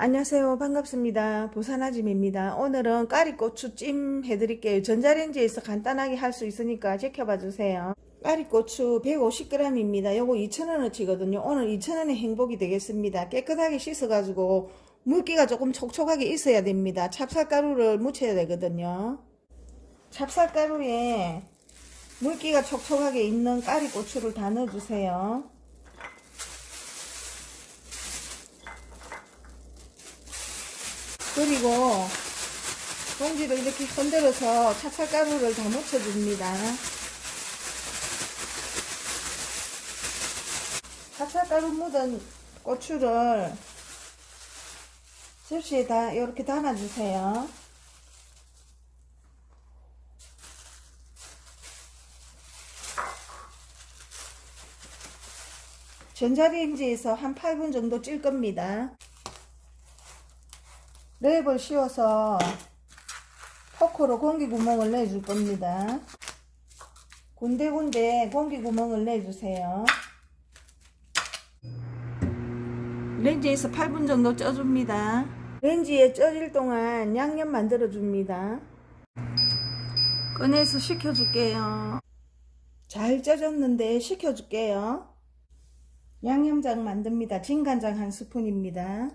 안녕하세요. 반갑습니다. 부산아짐입니다. 오늘은 까리고추 찜 해드릴게요. 전자레인지에서 간단하게 할 수 있으니까 지켜봐 주세요. 까리고추 150g입니다. 요거 2,000원어치거든요. 오늘 2,000원의 행복이 되겠습니다. 깨끗하게 씻어가지고 물기가 조금 촉촉하게 있어야 됩니다. 찹쌀가루를 묻혀야 되거든요. 찹쌀가루에 물기가 촉촉하게 있는 까리고추를 다 넣어주세요. 그리고 봉지를 이렇게 흔들어서 찹쌀가루를 다 묻혀줍니다. 찹쌀가루 묻은 고추를 접시에 다 이렇게 담아주세요. 전자레인지에서 한 8분 정도 찔 겁니다. 랩을 씌워서 포크로 공기 구멍을 내줄 겁니다. 군데군데 공기 구멍을 내주세요. 렌지에서 8분 정도 쪄줍니다. 렌지에 쪄질 동안 양념 만들어 줍니다. 꺼내서 식혀줄게요. 잘 쪄졌는데 식혀줄게요. 양념장 만듭니다. 진간장 한 스푼입니다.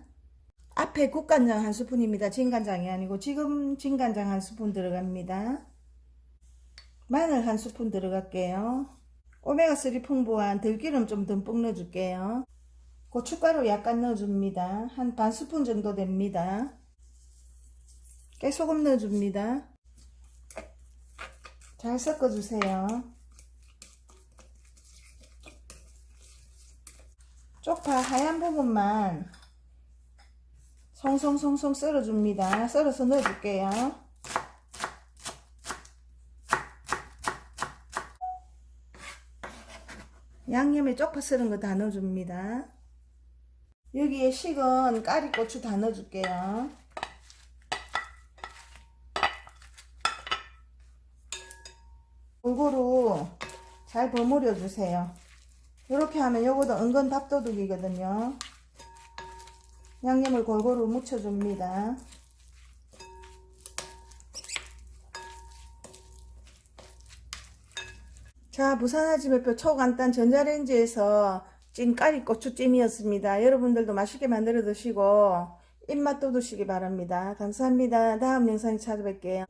앞에 국간장 한 스푼입니다. 진간장이 아니고 지금 진간장 한 스푼 들어갑니다. 마늘 한 스푼 들어갈게요. 오메가3 풍부한 들기름 좀 듬뿍 넣어줄게요. 고춧가루 약간 넣어줍니다. 한 반 스푼 정도 됩니다. 깨소금 넣어줍니다. 잘 섞어주세요. 쪽파 하얀 부분만 송송송송 썰어줍니다. 썰어서 넣어줄게요. 양념에 쪽파 썰은 거 다 넣어줍니다. 여기에 식은 까리고추 다 넣어줄게요. 골고루 잘 버무려 주세요. 이렇게 하면 요거도 은근 밥도둑이거든요. 양념을 골고루 묻혀줍니다. 자, 부산아지매표 초간단 전자레인지에서 찐 까리 고추찜이었습니다. 여러분들도 맛있게 만들어 드시고 입맛 돋우시기 바랍니다. 감사합니다. 다음 영상에 찾아뵐게요.